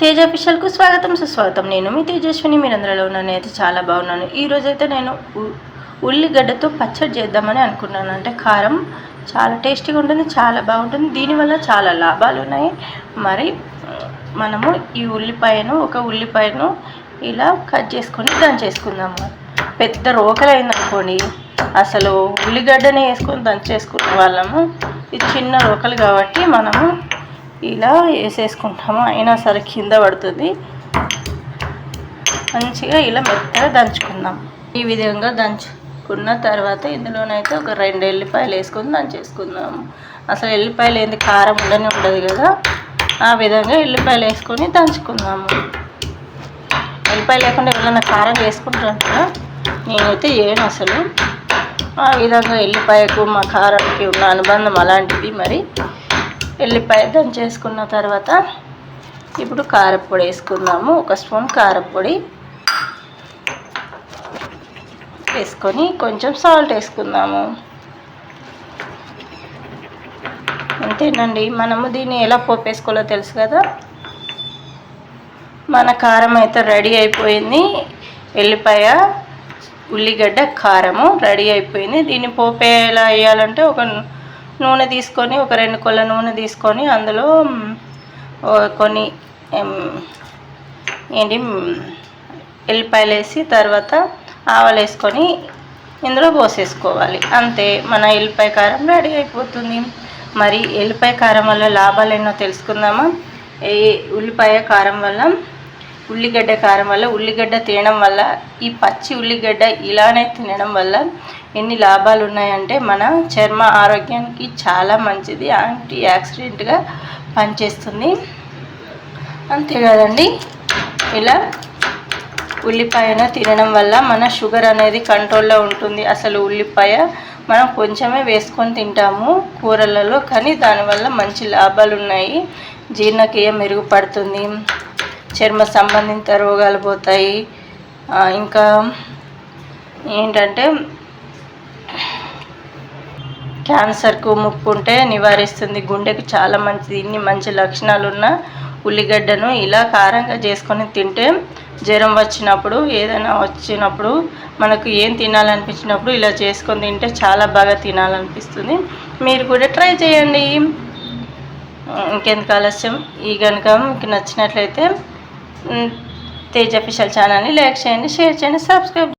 తేజ అఫీషియల్కు స్వాగతం సుస్వాగతం. నేను మీ తేజస్విని మీరందరిలో ఉన్నాను. అయితే చాలా బాగున్నాను. ఈరోజు అయితే నేను ఉల్లిగడ్డతో పచ్చడి చేద్దామని అనుకున్నాను. అంటే కారం చాలా టేస్టీగా ఉంటుంది చాలా బాగుంటుంది. దీనివల్ల చాలా లాభాలు ఉన్నాయి. మరి మనము ఈ ఉల్లిపాయను ఒక ఉల్లిపాయను ఇలా కట్ చేసుకొని దంచేసుకుందాము పెద్ద రోకలైందనుకోండి. అసలు ఉల్లిగడ్డనే వేసుకొని దంచేసుకునే వాళ్ళము. ఇది చిన్న రోకలు కాబట్టి మనము ఇలా వేసేసుకుంటాము. అయినా సరే కింద పడుతుంది. మంచిగా ఇలా మెత్తగా దంచుకుందాం. ఈ విధంగా దంచుకున్న తర్వాత ఇందులోనైతే ఒక రెండు ఎల్లిపాయలు వేసుకొని దంచేసుకుందాము అసలు ఎల్లిపాయలు ఏంది? కారం ఉండనే ఉండదు కదా. ఆ విధంగా ఎల్లిపాయలు వేసుకొని దంచుకుందాము ఎల్లిపాయ లేకుండా ఎవరైనా కారం వేసుకుంటారా నేనైతే చేయను అసలు. ఆ విధంగా ఎల్లిపాయకు మా కారానికి ఉన్న అనుబంధం అలాంటిది మరి. ఎల్లిపాయ దంచేసుకున్న తర్వాత ఇప్పుడు కారపొడి వేసుకుందాము. ఒక స్పూన్ కారపొడి వేసుకొని కొంచెం సాల్ట్ వేసుకుందాము. అంతేనండి. మనము దీన్ని ఎలా పోపు వేసుకోవాలో తెలుసు కదా? మన కారం అయితే రెడీ అయిపోయింది. ఎల్లిపాయ ఉల్లిగడ్డ కారము రెడీ అయిపోయింది. దీన్ని పోపేలా ఎలా వేయాలంటే ఒక నూనె తీసుకొని ఒక రెండు కొల్ల నూనె తీసుకొని అందులో కొన్ని ఏంటి ఎల్లిపాయలు వేసి తర్వాత ఆవాలు వేసుకొని ఇందులో పోసేసుకోవాలి. అంతే మన ఎల్లిపాయ కారం రెడీ అయిపోతుంది. మరి ఎల్లిపాయ కారం వల్ల లాభాలు ఎన్నో తెలుసుకుందామా? ఏ ఉల్లిపాయ కారం వల్ల ఉల్లిగడ్డ కారం వల్ల ఉల్లిగడ్డ తినడం వల్ల ఈ పచ్చి ఉల్లిగడ్డ ఇలానే తినడం వల్ల ఎన్ని లాభాలు ఉన్నాయంటే మన చర్మ ఆరోగ్యానికి చాలా మంచిది. యాంటీ యాక్సిడెంట్గా పనిచేస్తుంది. అంతే కదండి ఇలా ఉల్లిపాయను తినడం వల్ల మన షుగర్ అనేది కంట్రోల్లో ఉంటుంది. అసలు ఉల్లిపాయ మనం కొంచెమే వేసుకొని తింటాము కూరలలో కానీ దానివల్ల మంచి లాభాలు ఉన్నాయి జీర్ణక్రియ మెరుగుపడుతుంది. చర్మ సంబంధిత రోగాలు పోతాయి. ఇంకా ఏంటంటే క్యాన్సర్కు ముప్పు ఉంటే నివారిస్తుంది. గుండెకు చాలా మంచిది. ఇన్ని మంచి లక్షణాలు ఉన్న ఉల్లిగడ్డను ఇలా కారంగా చేసుకొని తింటే జ్వరం వచ్చినప్పుడు ఏదైనా వచ్చినప్పుడు మనకు ఏం తినాలనిపించినప్పుడు ఇలా చేసుకొని తింటే చాలా బాగా తినాలనిపిస్తుంది. మీరు కూడా ట్రై చేయండి. ఇంకెందుకు ఆలస్యం? ఈ కనుక మీకు నచ్చినట్లయితే మ్, తేజ ఫిషల్ ఛానల్ని లైక్ చేయండి షేర్ చేయండి సబ్స్క్రైబ్